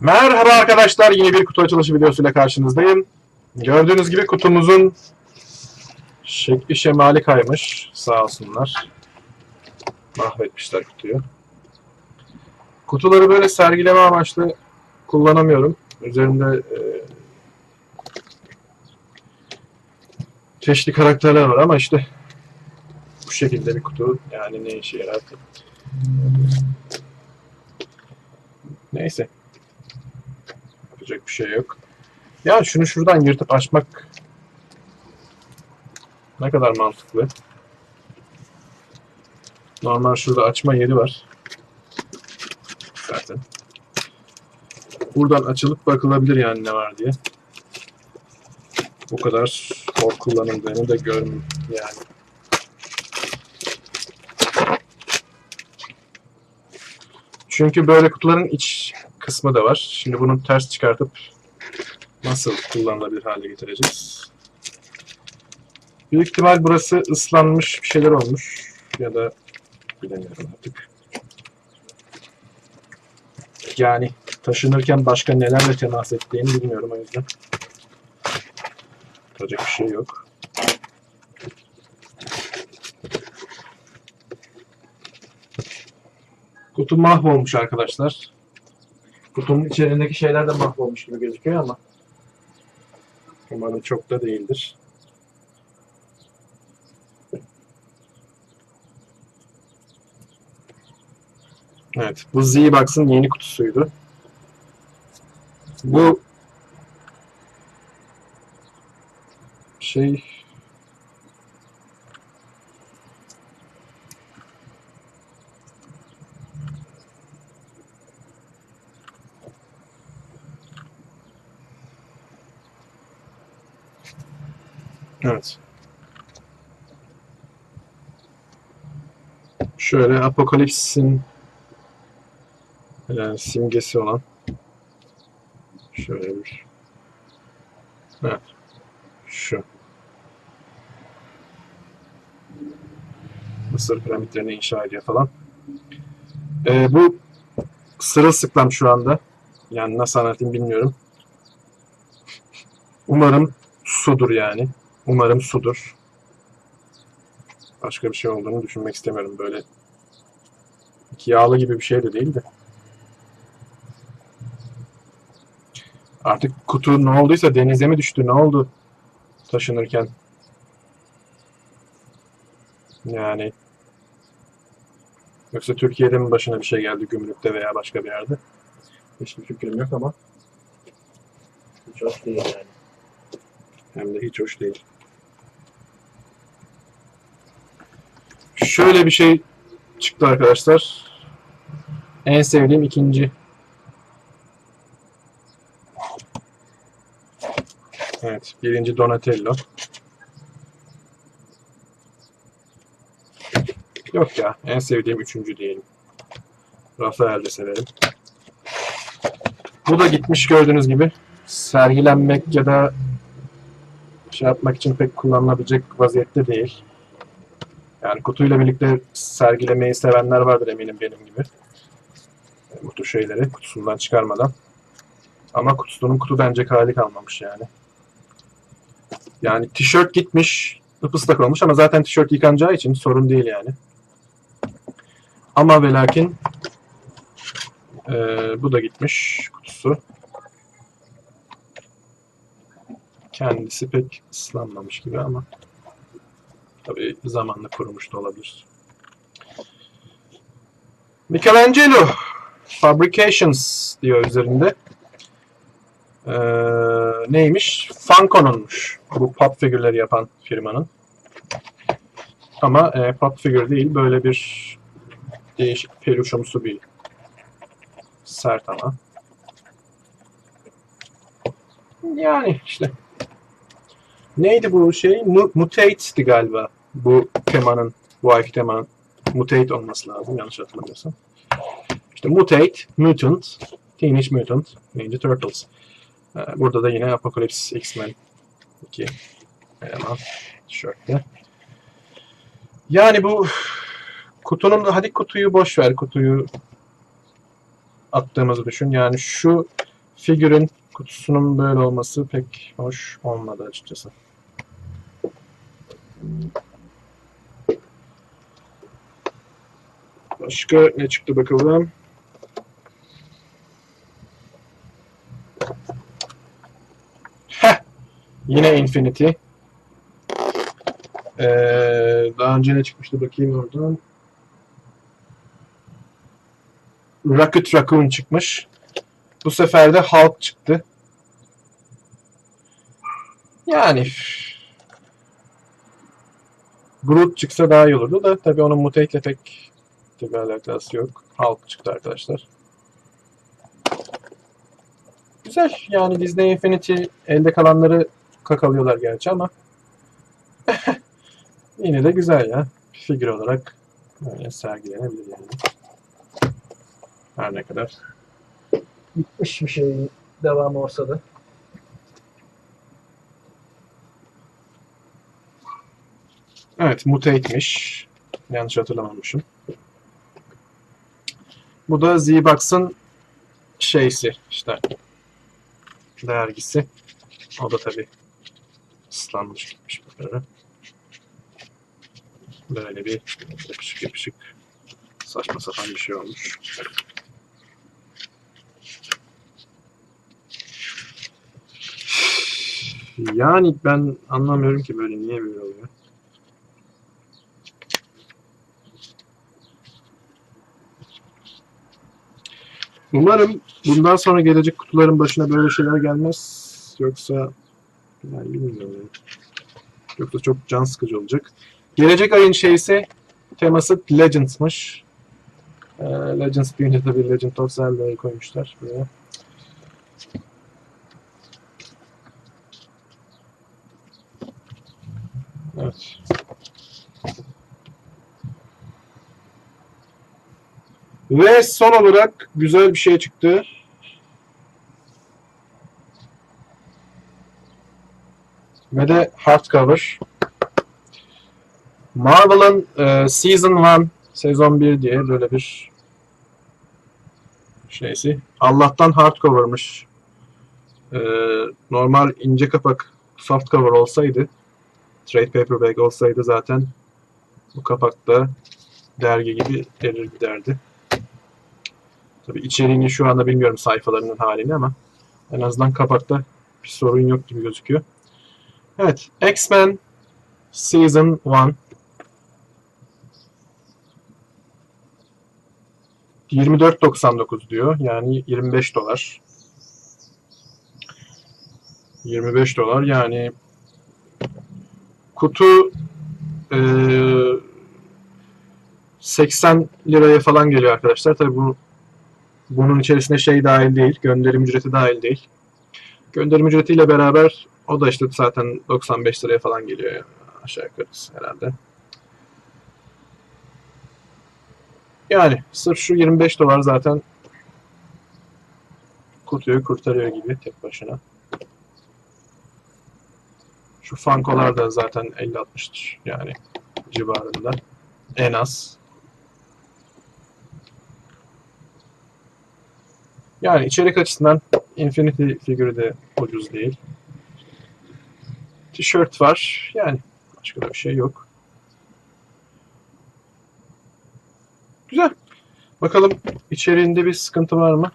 Merhaba arkadaşlar, yeni bir kutu açılışı videosuyla karşınızdayım. Gördüğünüz gibi kutumuzun şekli şemali kaymış, sağ olsunlar. Mahvetmişler kutuyu. Kutuları böyle sergileme amaçlı kullanamıyorum. Üzerinde e, çeşitli karakterler var ama işte bu şekilde bir kutu yani ne işe yarar? Neyse. Yapacak bir şey yok. Ya şunu şuradan yırtıp açmak ne kadar mantıklı. Normal şurada açma yeri var. Zaten. Buradan açılıp bakılabilir yani ne var diye. Bu kadar hor kullanıldığını da görmüyorum yani. Çünkü böyle kutuların iç kısmı da var. Şimdi bunu ters çıkartıp nasıl kullanılabilir hale getireceğiz? Büyük ihtimal burası ıslanmış bir şeyler olmuş. Ya da bilemiyorum artık. Yani taşınırken başka nelerle temas ettiğini bilmiyorum o yüzden. Yapacak bir şey yok. Kutu mahvolmuş arkadaşlar. Kutunun içerisindeki şeyler de mahvolmuş gibi gözüküyor ama umarım çok da değildir. Evet, bu Z-Box'ın yeni kutusuydu. Bu şey Evet. Şöyle Apokalips'in e, simgesi olan şöyle bir evet şu Mısır piramitlerini inşa ediyor falan. E, bu sırılsıklam şu anda. Yani nasıl anlatayım bilmiyorum. Umarım sudur yani. Umarım sudur. Başka bir şey olduğunu düşünmek istemiyorum böyle. Yağlı gibi bir şey de değil de. Artık kutu ne olduysa denize mi düştü ne oldu taşınırken? Yani yoksa Türkiye'de mi başına bir şey geldi gümrükte veya başka bir yerde? Hiçbir fikrim yok ama Hiç hoş değil yani. hem de hiç hoş değil. Şöyle bir şey çıktı arkadaşlar. En sevdiğim ikinci. Evet, birinci Donatello. Yok ya, en sevdiğim üçüncü diyelim. Rafael de severim. Bu da gitmiş gördüğünüz gibi. Sergilenmek ya da şey yapmak için pek kullanılabilecek vaziyette değil. Yani kutuyla birlikte sergilemeyi sevenler vardır eminim benim gibi. Tür şeyleri kutusundan çıkarmadan. Ama kutusunun kutu denecek hali kalmamış yani. Yani tişört gitmiş, ıpıslak olmuş ama zaten tişört yıkanacağı için sorun değil yani. Ama ve lakin e, bu da gitmiş kutusu. Kendisi pek ıslanmamış gibi ama tabii zamanla kurumuş da olabilir. Michelangelo Fabrications diyor üzerinde. Ee, neymiş? Funko'nunmuş. Bu pop figürleri yapan firmanın. Ama e, pop figür değil, böyle bir değişik peluşumsu bir sert ama. Yani işte. Neydi bu şey? Mu- Mutate'di galiba. Bu temanın, bu ayki temanın Mutate olması lazım yanlış hatırlamıyorsam. İşte Mutate, Mutant, Teenage Mutant, Ninja Turtles. Ee, Burada da yine Apocalypse X-Men 2 eleman tişörtte. Yani bu kutunun hadi kutuyu boş ver kutuyu attığımızı düşün. Yani şu figürün kutusunun böyle olması pek hoş olmadı açıkçası. Başka ne çıktı bakalım? Heh! Yine Infinity. Ee, daha önce ne çıkmıştı bakayım oradan. Rocket Raccoon çıkmış. Bu sefer de Hulk çıktı. Yani Groot çıksa daha iyi olurdu da tabii onun Mutate'le pek bir alakası yok. Hulk çıktı arkadaşlar. Güzel. Yani Disney Infinity elde kalanları kakalıyorlar gerçi ama yine de güzel ya. Bir figür olarak böyle sergilenebilir yani. Her ne kadar bitmiş bir şey devamı olsa da. Evet, Mutate'miş. Yanlış hatırlamamışım. Bu da Z-Box'ın şeysi işte dergisi. O da tabi ıslanmış gitmiş böyle. Böyle bir yapışık yapışık saçma sapan bir şey olmuş. Yani ben anlamıyorum ki böyle niye böyle oluyor. Umarım bundan sonra gelecek kutuların başına böyle şeyler gelmez. Yoksa yani bilmiyorum. Yoksa çok can sıkıcı olacak. Gelecek ayın şeysi teması Legends'mış. Ee, Legends deyince tabii Legend of Zelda'yı koymuşlar buraya. Evet. Ve son olarak güzel bir şey çıktı. Ve de hardcover. Marvel'ın e, Season 1, Sezon 1 diye böyle bir şeysi. Allah'tan hardcover'mış. E, normal ince kapak soft cover olsaydı, trade paperback olsaydı zaten bu kapakta dergi gibi erir giderdi. Tabii içeriğini şu anda bilmiyorum sayfalarının halini ama en azından kapakta bir sorun yok gibi gözüküyor. Evet, X-Men Season 1 24.99 diyor. Yani 25 dolar. 25 dolar yani kutu eee 80 liraya falan geliyor arkadaşlar. Tabii bu bunun içerisinde şey dahil değil, gönderim ücreti dahil değil. Gönderim ücretiyle beraber o da işte zaten 95 liraya falan geliyor yani aşağı yukarı herhalde. Yani sırf şu 25 dolar zaten kutuyu kurtarıyor gibi tek başına. Şu Funko'lar da zaten 50-60 yani civarında. En az. Yani içerik açısından Infinity figürü de ucuz değil. Tişört var. Yani başka da bir şey yok. Güzel. Bakalım içeriğinde bir sıkıntı var mı?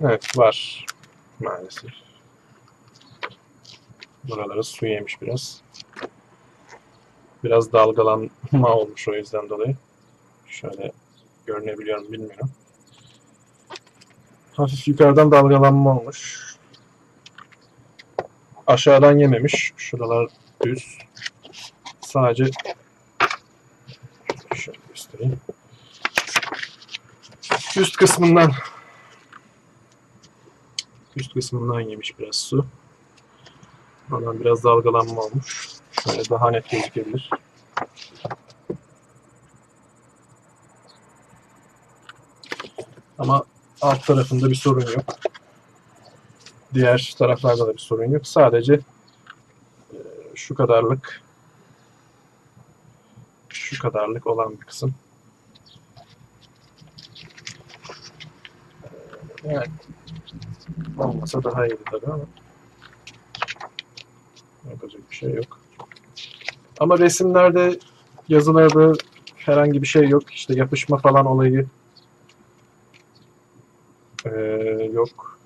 Evet var. Maalesef. Buraları su yemiş biraz. Biraz dalgalanma olmuş o yüzden dolayı. Şöyle görünebiliyor mu bilmiyorum. Hafif yukarıdan dalgalanma olmuş. Aşağıdan yememiş. Şuralar düz. Sadece şöyle göstereyim. Üst kısmından üst kısmından yemiş biraz su. Oradan biraz dalgalanma olmuş. Şöyle daha net gözükebilir. Ama alt tarafında bir sorun yok. Diğer taraflarda da bir sorun yok. Sadece e, şu kadarlık şu kadarlık olan bir kısım. Yani olmasa daha iyiydi tabii ama yapacak bir şey yok. Ama resimlerde yazılarda herhangi bir şey yok. İşte yapışma falan olayı ee, yok.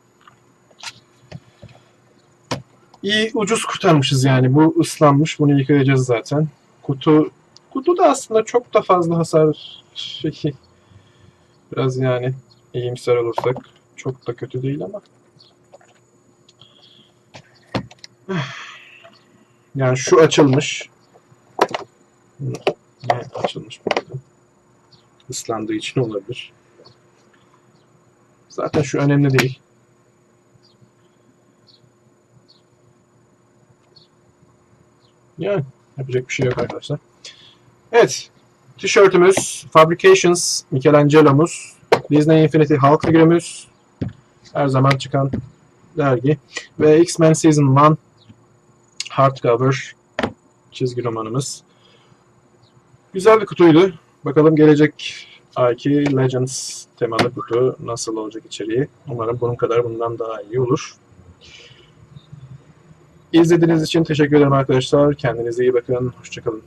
İyi ucuz kurtarmışız yani. Bu ıslanmış. Bunu yıkayacağız zaten. Kutu kutu da aslında çok da fazla hasar şey, biraz yani iyimser olursak çok da kötü değil ama yani şu açılmış. Ne açılmış burada? Islandığı için olabilir. Zaten şu önemli değil. Yani yapacak bir şey yok arkadaşlar. Evet. Tişörtümüz, Fabrications, Michelangelo'muz, Disney Infinity Hulk figürümüz, her zaman çıkan dergi ve X-Men Season 1 hardcover çizgi romanımız. Güzel bir kutuydu. Bakalım gelecek ayki Legends temalı kutu nasıl olacak içeriği. Umarım bunun kadar bundan daha iyi olur. İzlediğiniz için teşekkür ederim arkadaşlar. Kendinize iyi bakın. Hoşçakalın.